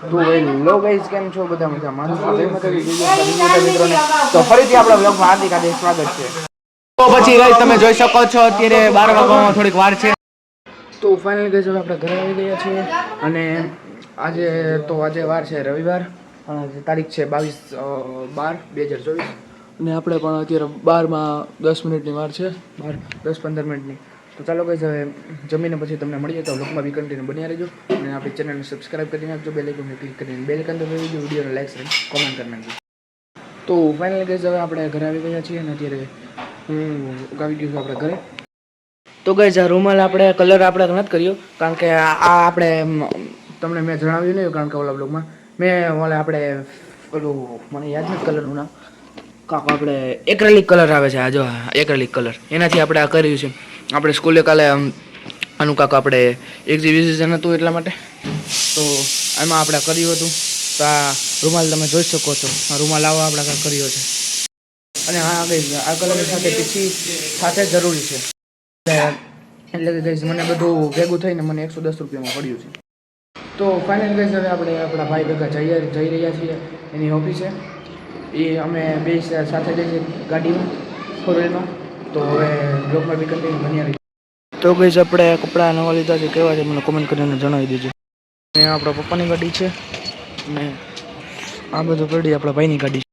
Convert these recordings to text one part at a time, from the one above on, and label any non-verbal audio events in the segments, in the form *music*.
તો hello guys કેમ છો? બધા મજામાં. તો ફરીથી આપણા બ્લોગમાં હાર્દિક હાર્દિક સ્વાગત છે. તો પછી તમે જોઈ શકો છો અત્યારે બાર વાગવામાં થોડીક વાર છે. તો ફાઇનલ ગઈ હવે આપણે ઘરે આવી ગયા છીએ. અને આજે તો આજે વાર છે રવિવાર. અને આજે તારીખ છે બાવીસ બાર બે હજાર ચોવીસ. અને આપણે પણ અત્યારે બારમાં દસ મિનિટની વાર છે. બાર દસ પંદર મિનિટની. તો ચાલો કઈ હવે જમીને પછી તમને મળીએ તો લોકમાં બી કન્ટિન્યુ બન્યા રહેજો. અને આપણી ચેનલને સબસ્ક્રાઇબ કરી નાખજો બે આઇકનને ક્લિક કરીને બે આઇકન દબાવી દેજો વિડીયોને લાઈક અને કોમેન્ટ કરી નાખજો. તો ફાઇનલ ગઈ હવે આપણે ઘરે આવી ગયા છીએ અને અત્યારે હું આવી ગયો છું આપણે ઘરે. તો ગઈ આ રૂમાલ આપણે કલર આપણે નથી કર્યો. કારણ કે આ આપણે તમને મેં જણાવ્યું નહીં કારણ કે ઓલા બ્લોગમાં મેં. ઓલે આપણે પેલું, મને યાદ નથી કલરનું નામ. કાંક આપણે એક્રેલિક કલર આવે છે, આ જો એક્રેલિક કલર એનાથી આપણે આ કર્યું છે. આપણે સ્કૂલે કાલે આનું કાંક આપણે એક્ઝિબિશન હતું એટલા માટે. તો એમાં આપણે કર્યું હતું. તો આ રૂમાલ તમે જોઈ શકો છો. આ રૂમાલ આવો આપણે કાંઈ કર્યો છે. અને આ ગઈ આ કલર સાથે પીછી સાથે જરૂરી છે. એટલે કે ગઈશ મને બધું ભેગું થઈને મને એકસો દસ રૂપિયામાં પડ્યું છે. તો ફાઇનલ ગઈશ હવે આપણે આપણા ભાઈ ભેગા જઈ જઈ રહ્યા છીએ. એની ઓફિસે એ અમે બે સાથે જઈએ ગાડીમાં ફોર વ્હીલમાં તો હવે બ્લોગમાં બી કન્ટિન્યુ બની આવી. તો ગઈશ આપણે કપડાં નવા લીધા છે કેવા છે મને કોમેન્ટ કરીને જણાવી દેજો. અને આપણા પપ્પાની ગાડી છે અને આ બધું પડી આપણા ભાઈની ગાડી છે.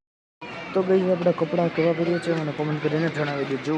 તો ગઈ આપણે કપડાં કેવા કરીએ છીએ મને કોમેન્ટ કરીને જણાવી દેજો.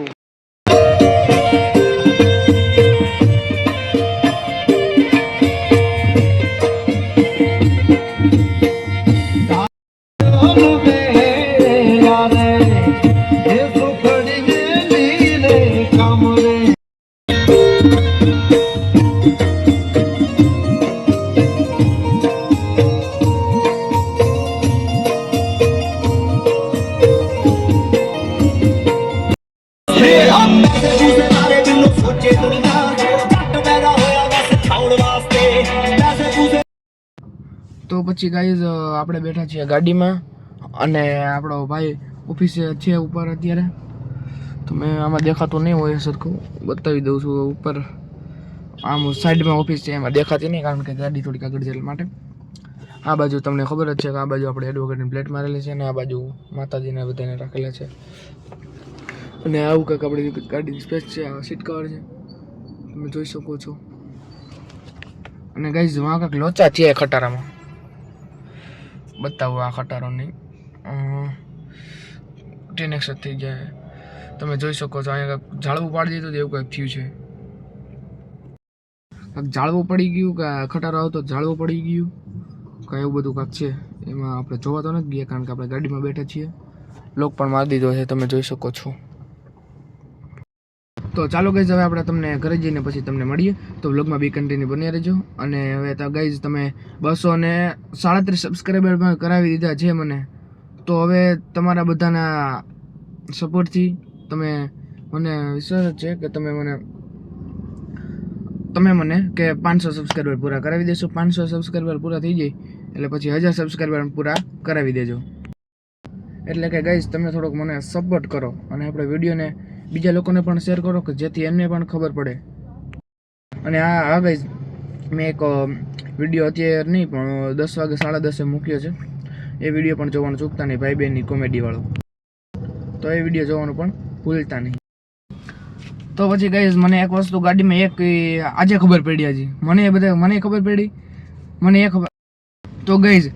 પછી ગાઈઝ આપણે બેઠા છીએ ગાડીમાં અને આપણો ભાઈ ઓફિસે છે ઉપર અત્યારે. તો મેં આમાં દેખાતું નહીં હોય સરખું. બતાવી દઉં છું ઉપર. આમ સાઈડમાં ઓફિસ છે, એમાં દેખાતી નહીં કારણ કે ગાડી થોડીક આગળ છે માટે. આ બાજુ તમને ખબર જ છે કે આ બાજુ આપણે એડવોકેટની પ્લેટ મારેલી છે અને આ બાજુ માતાજીને બધાને રાખેલા છે. અને આવું કંઈક આપણી ગાડીની સ્પેસ છે, આ સીટ કવર છે. તમે જોઈ શકો છો. અને ગાઈઝ વાં કાંઈક લોચા છે ખટારામાં. બતાવું આ ખટારોની. ટેન એક્સ થઈ જાય. તમે જોઈ શકો છો, અહીંયા કંઈક જાળવું પાડી દીધું એવું કંઈક થયું છે. કંઈક જાળવું પડી ગયું, કે ખટારો આવતો જાળવું પડી ગયું કાંઈ એવું બધું કાંઈક છે. એમાં આપણે જોવા તો નથી ગયા, કારણ કે આપણે ગાડીમાં બેઠા છીએ. લોક પણ મારી દીધો છે, તમે જોઈ શકો છો. તો ચાલો ગાઈઝ હવે આપણે તમને ઘરે જઈને પછી તમને મળીએ. તો વ્લોગમાં બી કન્ટિન્યુ બની રહેજો. અને હવે તો ગાઈઝ તમે બસો ને સાડત્રીસ સબસ્ક્રાઈબર કરાવી દીધા છે મને. તો હવે તમારા બધાના સપોર્ટથી તમે મને વિશ્વાસ છે કે તમે મને તમે મને કે પાંચસો સબસ્ક્રાઈબર પૂરા કરાવી દેશો. પાંચસો સબસ્ક્રાઈબર પૂરા થઈ જાય, એટલે પછી હજાર સબસ્ક્રાઈબર પૂરા કરાવી દેજો. એટલે કે ગાઈઝ તમે થોડોક મને સપોર્ટ કરો અને આપણે વિડીયોને બીજા લોકોને પણ શેર કરો કે જેથી એમને પણ ખબર પડે. અને આ આ ગાઈઝ મેં એક વીડિયો અત્યારે નહીં, પણ દસ વાગે સાડા દસે મૂક્યો છે. એ વીડિયો પણ જોવાનું ચૂકતા નહીં ભાઈ બહેનની કોમેડીવાળો તો એ વીડિયો જોવાનું પણ ભૂલતા નહીં. તો પછી ગાઈઝ મને એક વસ્તુ ગાડીમાં એક આજે ખબર પડી હજી મને એ બધા, મને ખબર પડી? મને એ ખબર તો ગાઈઝ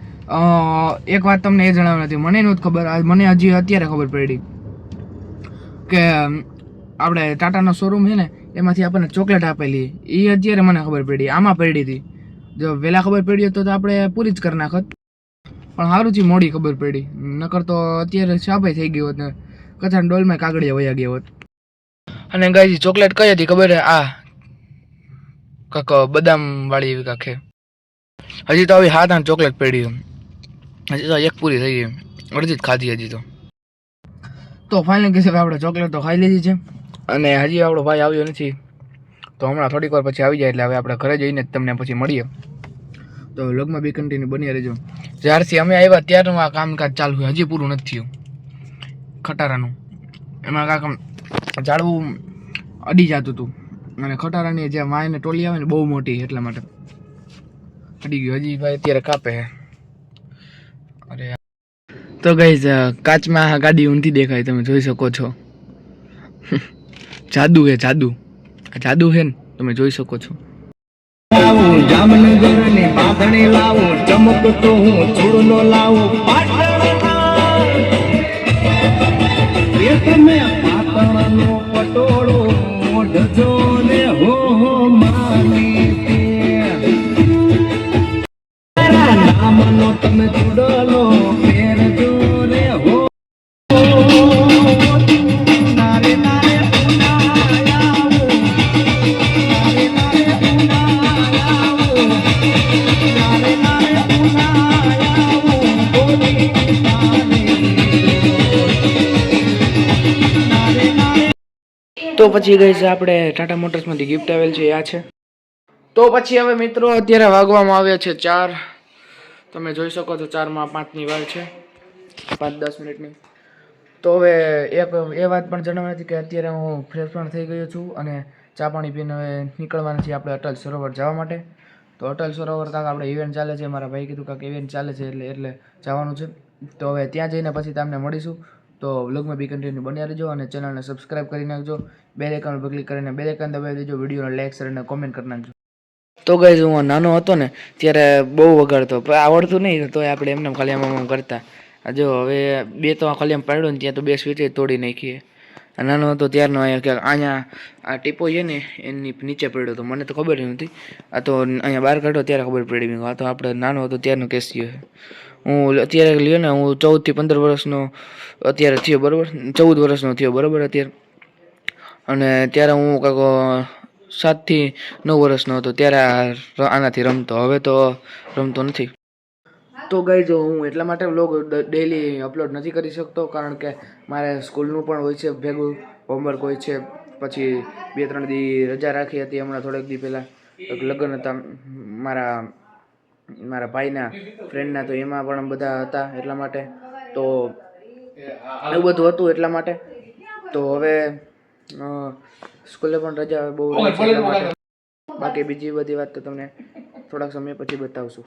એક વાત તમને એ જણાવી હતી. મને નહોતી ખબર મને હજી અત્યારે ખબર પડી. કે આપણે ટાટાનો શોરૂમ છે ને, એમાંથી આપણને ચોકલેટ આપેલી. એ અત્યારે મને ખબર પડી. આમાં પડી હતી. જો વહેલા ખબર પડી હોત તો આપણે પૂરી જ કરી નાખત. પણ સારું છે મોડી ખબર પડી. નકર તો અત્યારે છાપાઈ થઈ ગયો હોત ને કથા ડોલમાં કાગળિયા વયા ગયા હોત. અને ગાય ચોકલેટ કઈ હતી ખબર? આ, કાંક બદામ વાળી એવી કાંખે હજી તો આવી હાથ આઠ ચોકલેટ પડી. હજી તો એક પૂરી થઈ ગઈ. અડધી જ ખાધી હજી તો. તો ફાઇનલ કહેશે આપણે ચોકલેટ તો ખાઈ લીધી છે. અને હજી આપણો ભાઈ આવ્યો નથી. તો હમણાં થોડીક વાર પછી આવી જાય એટલે હવે આપણે ઘરે જઈને તમને પછી મળીએ. તો લગમાં બી કન્ટિન્યુ બની રહેજો. જ્યારથી અમે આવ્યા ત્યારનું આ કામકાજ ચાલુ હોય હજી પૂરું નથી થયું. ખટારાનું. એમાં કાંક ઝાડવું અડી જતું હતું. અને ખટારાની જે માયને ટોલી આવે ને બહુ મોટી એટલા માટે. અડી ગયું. હજી ભાઈ અત્યારે કાપે છે તો ગઈ કાચમાં આ ગાડી ઊંધી દેખાય, તમે જોઈ શકો છો. *laughs* જાદુ હે, જાદુ. આ જાદુ હે ને, તમે જોઈ શકો છો. તમે પાટણનો પછી ગઈ છે આપણે ટાટા મોટર્સમાંથી ગિફ્ટ આવેલ છે, આ છે. તો પછી હવે મિત્રો અત્યારે વાગવામાં આવ્યા છે ચાર. તમે જોઈ શકો છો ચારમાં પાંચની વાર છે. પાંચ દસ મિનિટની. તો હવે એક એ વાત પણ જણાવવાની હતી કે અત્યારે હું ફ્રેશ પણ થઈ ગયો છું અને ચા પાણી પીને હવે નીકળવાના છીએ આપણે અટલ સરોવર જવા માટે. તો અટલ સરોવર કાંક આપણે ઇવેન્ટ ચાલે છે. મારા ભાઈ કીધું કાંક ઇવેન્ટ ચાલે છે એટલે એટલે જવાનું છે. તો હવે ત્યાં જઈને પછી તમને મળીશું. તો વ્લોગમાં બી કન્ટિન્યુ બન્યા રહેજો અને ચેનલને સબસ્ક્રાઈબ કરી નાખજો. બેલ આઇકન પર ક્લિક કરીને બેલ આઇકન દબાવી દેજો, વિડીયોને લાઈક શેર અને કોમેન્ટ કરી નાખજો. તો ગઈ હું નાનો હતો ને, ત્યારે બહુ વગાડતો, પણ આવડતું નહીં તો આપણે એમને ખાલી આમ કરતા. જો, હવે બે તો ખાલી આમ પાડ્યો ને, ત્યાં તો બે સ્વીચ તોડી નાખીએ નાનો હતો, ત્યારનો અહીંયા અહીંયા આ ટીપો છે ને, એની નીચે પડ્યો હતો, મને તો ખબર નથી આ તો અહીંયા બહાર કાઢ્યો, ત્યારે ખબર પડી મેં આ તો આપણે નાનો હતો, ત્યારનો કેસિયો છે. હું અત્યારે લ્યો ને, હું ચૌદથી પંદર વર્ષનો અત્યારે થયો, બરાબર? ચૌદ વર્ષનો થયો, બરાબર અત્યારે. અને ત્યારે હું કાંઈક સાતથી નવ વર્ષનો હતો, ત્યારે આનાથી રમતો. હવે તો રમતો નથી. તો ગઈ જો હું એટલા માટે વ્લોગ ડેઈલી અપલોડ નથી કરી શકતો, કારણ કે મારે સ્કૂલનું પણ હોય છે, ભેગું હોમવર્ક હોય છે. પછી બે ત્રણ દી રજા રાખી હતી, હમણાં થોડેક દી પહેલાં. લગ્ન હતા, મારા મારા ભાઈના ફ્રેન્ડના તો એમાં પણ બધા હતા એટલા માટે. તો એવું બધું હતું એટલા માટે. તો હવે સ્કૂલે પણ રજા બહુ. બાકી બીજી બધી વાત તો તમને થોડાક સમય પછી બતાવશું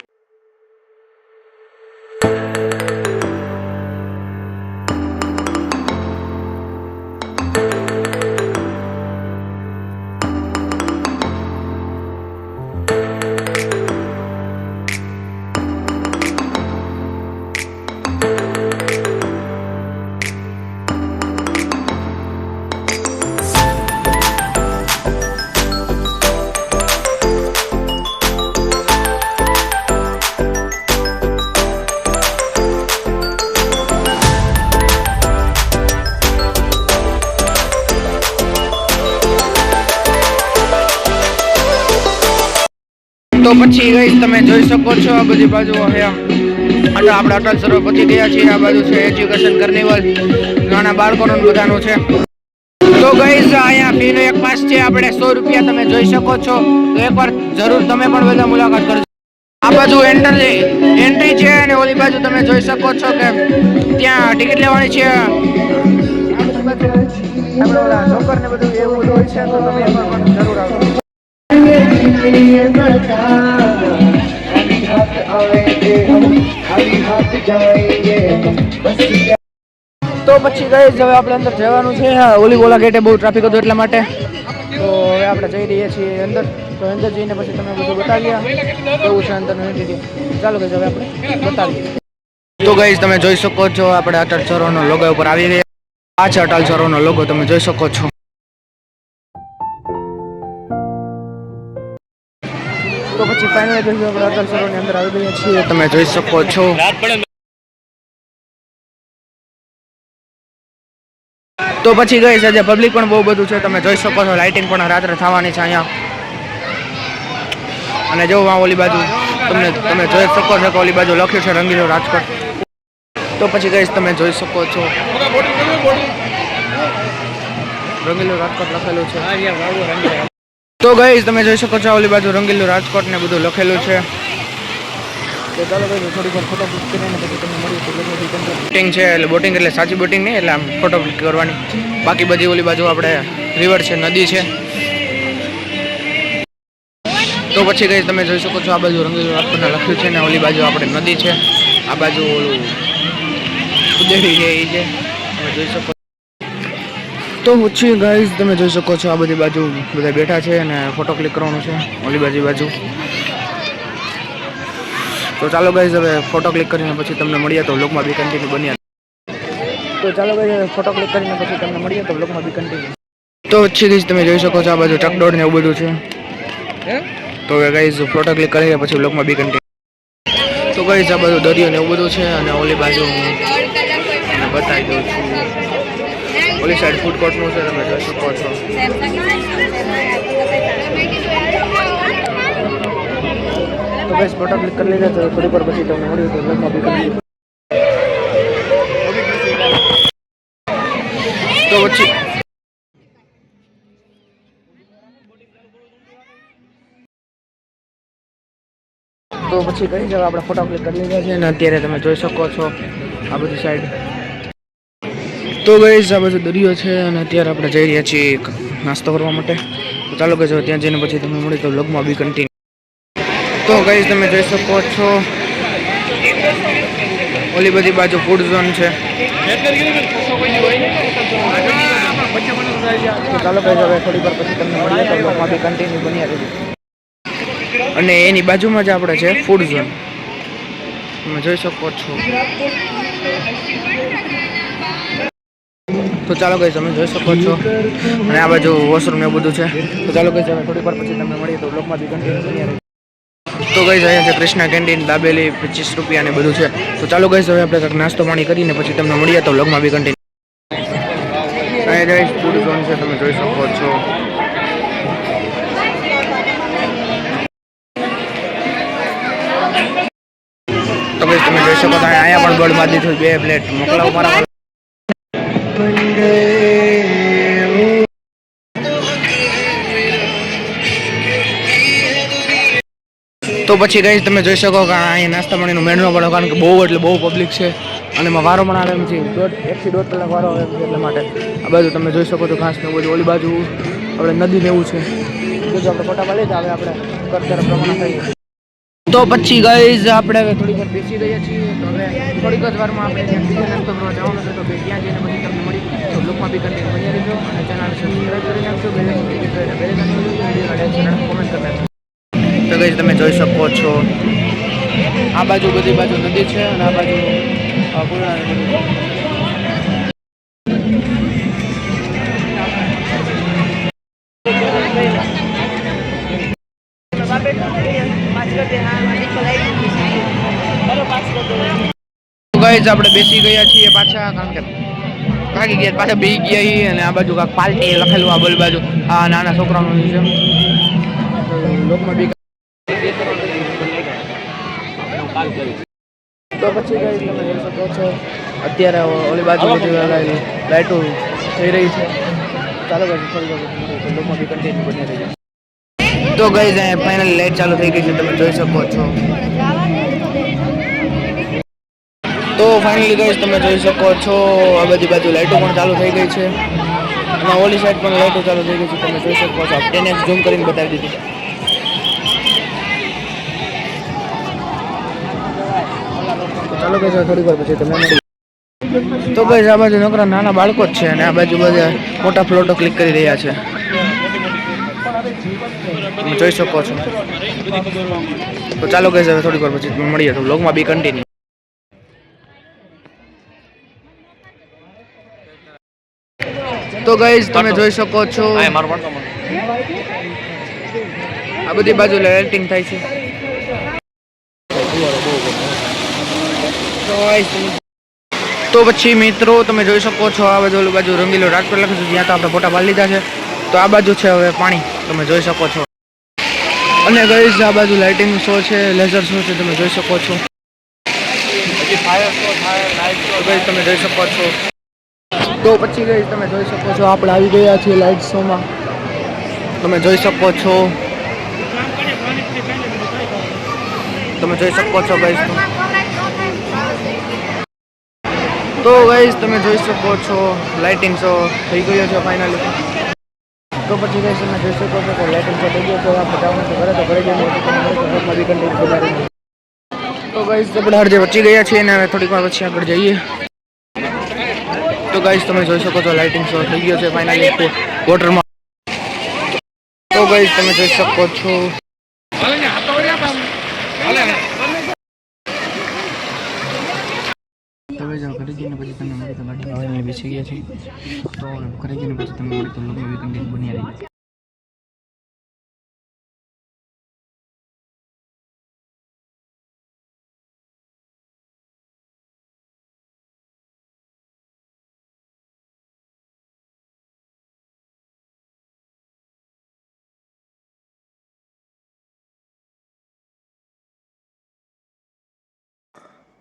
પછી ગઈ, તમે જોઈ શકો છો આ બધી બાજુ અને આપણે અટલ સરોવર પહોંચી ગયા છીએ, આ બાજુ છે એજ્યુકેશન કાર્નિવલ નાના બાળકોનું બધાનું છે. તો ગઈ અહીંયા ફીનો એક પાસ છે, આપણે સો રૂપિયા તમે જોઈ શકો છો. તો એકવાર જરૂર તમે પણ બધા મુલાકાત કરજો. આ બાજુ એન્ટર એન્ટ્રી છે અને ઓલી બાજુ તમે જોઈ શકો છો કે ત્યાં ટિકિટ લેવાની છે. આપણે ઓલા જોકર ને બધું એવું બધું હોય છે, તો તમે એમાં પણ જરૂર આવજો. તો પછી ગઈ હવે આપણે અંદર જવાનું છે. ઓલી ઓલા ગેટે બહુ ટ્રાફિક હતું એટલા માટે. તો હવે આપણે જઈ રહ્યા છીએ અંદર. તો અંદર જઈને પછી તમે બધું બતાવ્યા કેવું છે અંદર ચાલો ગઈ હવે આપણે બતાવીએ. તો ગઈ તમે જોઈ શકો છો, આપણે અટલ સરોવરનો લોગો ઉપર આવી ગયા આ છે અટલ સરોવરનો લોગો તમે જોઈ શકો છો. તો પછી ફાઇનલી આપણે અટલ સરોવરની અંદર આવી ગયા છીએ. તમે જોઈ શકો છો. તો પછી ગઈ છે પબ્લિક પણ બહુ બધું છે. તમે જોઈ શકો છો લાઇટિંગ પણ રાત્રે થવાની છે અહીંયા. અને જો ઓલી બાજુ, તમને, તમે જોઈ શકો છો કે ઓલી બાજુ લખ્યું છે રંગીલો રાજકોટ. તો પછી ગઈ તમે જોઈ શકો છો. રંગીલો રાજકોટ લખેલું છે. તો ગઈ તમે જોઈ શકો છો ઓલી બાજુ રંગીલું રાજકોટ ને બધું લખેલું છે. તો ચાલો ભાઈ થોડીક વાર ફોટો ક્લિક કરીને પછી તમને મળીશું બોટિંગ છે. એટલે બોટિંગ એટલે સાચી બોટિંગ નહીં એટલે આમ ફોટો ક્લિક કરવાની. બાકી બધી ઓલી બાજુ આપણે રિવર છે નદી છે. તો પછી ગઈ તમે જોઈ શકો છો આ બાજુ રંગીલું રાજકોટને લખ્યું છે ને ઓલી બાજુ આપણે નદી છે. આ બાજુ ઓલું ઉદેડી છે એ છે. તમે જોઈ શકો તો પછી ગાઈઝ તમે જોઈ શકો છો આ બધી બાજુ બધા બેઠા છે અને ફોટો ક્લિક કરવાનું છે ઓલી બાજુ બાજુ. તો ચાલો ગાઈઝ હવે ફોટો ક્લિક કરીને પછી તમને મળીએ તો બ્લોગમાં બી કન્ટિન્યુ બન્યા. તો ચાલો ગાઈઝ ફોટો ક્લિક કરીને પછી તમને મળીએ તો બ્લોગમાં બી કન્ટિન્યુ તો પછી ગાઈઝ તમે જોઈ શકો છો આ બાજુ ચકડોળ ને એવું બધું છે. તો ગાઈઝ ફોટો ક્લિક કરીને પછી બ્લોગમાં બી કન્ટિન્યુ તો ગાઈઝ આ બાજુ દરિયો ને એવું બધું છે અને ઓલી બાજુ બતાવી દઉં છું. ઓલી સાઈડ ફૂડ કોર્ટનું છે તમે જોઈ શકો છો તો બસ ફોટો ક્લિક કરી લીધા તો થોડી પર પછી તમને મળ્યું તો બ્લોગમાં બી તો પછી. તો પછી કઈ જવા આપણે ફોટો ક્લિક કરી લીધા છે અને અત્યારે તમે જોઈ શકો છો આ બધી સાઈડ તો ગઈ આ બધો દરિયો છે અને અત્યારે આપણે જઈ રહ્યા છીએ નાસ્તો કરવા માટે. તો ચાલો કે ત્યાં જઈને પછી તમને મળી તો લગમાં બી કન્ટિન્યુ તો ગઈ તમે જોઈ શકો છો, ઓલી બધી બાજુ ફૂડ ઝોન છે. ચાલો કઈ હવે થોડી વાર પછી તમને મળીએ તો લગમાં બી કન્ટિન્યુ બન્યા રહેજો. અને એની બાજુમાં જ આપણે છે ફૂડ ઝોન તમે જોઈ શકો છો. તો ચાલો કઈ તમે જોઈ શકો છો. અને આ બાજુ વોશરૂમ એવું બધું છે. તો ચાલો કઈ તમે થોડીક વાર પછી તમને મળીએ તો બ્લોગમાં બી કન્ટિન્યુ તો ગઈ અહીંયા છે કૃષ્ણા કેન્ટીન દાબેલી, પચીસ રૂપિયા ને બધું છે. તો ચાલો ગઈ હવે આપણે કંઈક નાસ્તો પાણી કરીને પછી તમને મળીએ તો બ્લોગમાં બી કન્ટિન્યુ ફૂડ ઝોન છે, તમે જોઈ શકો છો. તો તમે જોઈ શકો અહીંયા પણ બળ બાંધી બે પ્લેટ મોકલાવો મારા તો પછી ગઈ તમે જોઈ શકો કે અહીંયા નાસ્તા પાણીનું મેળવો પડે કારણ કે બહુ એટલે બહુ પબ્લિક છે. અને એમાં વારો પણ આવે એમ છે. દોઢ એકથી દોઢ કલાક વારો આવે એમ છે એટલા માટે. આ બાજુ તમે જોઈ શકો છો ઘાસ ને બધું ઓલી બાજુ. આપણે નદી ને એવું છે. જો આપણે ફોટા પાડીએ તો હવે આપણે. કરતર પ્રમાણે થઈએ તો પછી ગઈઝ આપણે હવે થોડીક વાર બેસી રહ્યા છીએ. તો હવે થોડીક જ વારમાં આપણે ત્યાં બીજા નાસ્તો જવાનું છે તો ત્યાં જઈને પછી તમને મળી તો લોકમાં બી કન્ટેન્ટ બની રહેજો. અને ચેનલ સબસ્ક્રાઈબ કરી નાખજો. બે વિડીયોના કોમેન્ટ કરી નાખજો. તો ગઈઝ તમે જોઈ શકો છો. આ બાજુ બધી બાજુ નદી છે અને આ બાજુ પૂર્ણા ગાઈઝ આપણે બેસી ગયા છીએ પાછા કારણ કે ભાગી ગયા પાછા બેસી ગયા અને આ બાજુ કાંઈક પાર્ટી લખેલું આ બોલ બાજુ. આ નાના છોકરાનું છે. લોકમાં બી તો પછી ગાઈઝ તમે જોઈ શકો છો. અત્યારે ઓલી બાજુ બધી લાઈટો થઈ રહી છે. ચાલો થોડી તો લોકમાં બી કન્ટિન્યુ બની રહી છે. તો ગઈ ફાઇનલ લાઈટ ચાલુ થઈ ગઈ છે તમે જોઈ શકો છો. તો ફાઇનલી ગઈ તમે જોઈ શકો છો આ બધી બાજુ લાઇટો પણ ચાલુ થઈ ગઈ છે. અને ઓલી સાઈડ પણ લાઇટો ચાલુ થઈ ગઈ છે તમે જોઈ શકો છો. ટેન એક્સ ઝૂમ કરીને બતાવી દીધી. ચાલો કઈ થોડી વાર પછી તમે તો ભાઈ આ બાજુ નોકરા નાના બાળકો જ છે અને આ બાજુ બધા મોટા ફ્લોટો ક્લિક કરી રહ્યા છે. તમે જોઈ શકો છો. તો ચાલો કઈ હવે થોડીક વાર પછી મળીએ તો બ્લોગમાં બી કન્ટિન્યુ તો ગાઈઝ તમે જોઈ શકો છો. આ બધી બાજુ લાઇટિંગ થાય છે. તો પછી મિત્રો તમે જોઈ શકો છો આ બાજુ ઓલી બાજુ રંગીલો રાજકોટ લખે છે જ્યાં તો આપણે ફોટા પાડી લીધા છે. તો આ બાજુ છે હવે પાણી તમે જોઈ શકો છો. અને ગઈ આ બાજુ લાઇટિંગ શો છે લેઝર શો છે તમે જોઈ શકો છો. તમે જોઈ શકો છો. તો પછી ગઈ તમે જોઈ શકો છો, આપણે આવી ગયા છીએ લાઇટ શોમાં તમે જોઈ શકો છો. તમે જોઈ શકો છો ગાઈસ તો. ગાઈસ તમે જોઈ શકો છો લાઇટિંગ શો થઈ ગયો છે ફાઇનલી તો પછી ગાઈસ તમે જોઈ શકો છો કે લાઇટિંગ શો થઈ ગયો છે, આપણે જવાનું છે ઘરે તો ઘરે જઈને તો ગાઈસ આપણે હરજે વચ્ચે ગયા છીએ અને હવે થોડીક વાર પછી આગળ જઈએ. ગાઈસ તમે જોઈ શકો છો લાઇટિંગ શો થઈ ગયો છે ફાઇનલી વોટરમાં તો ગાઈસ તમે જોઈ શકો છો. તો જઈને પછી તમે મળી તો ગાડી તો તો લગ્ન બની રહી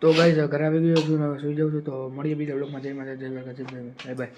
તો ગાઈઝ ઘરે આવી ગયો છું સુઈ જાઉં છું, તો મળીએ બીજા બ્લોગમાં જય માતા જય દ્વારકા જય બાય બાય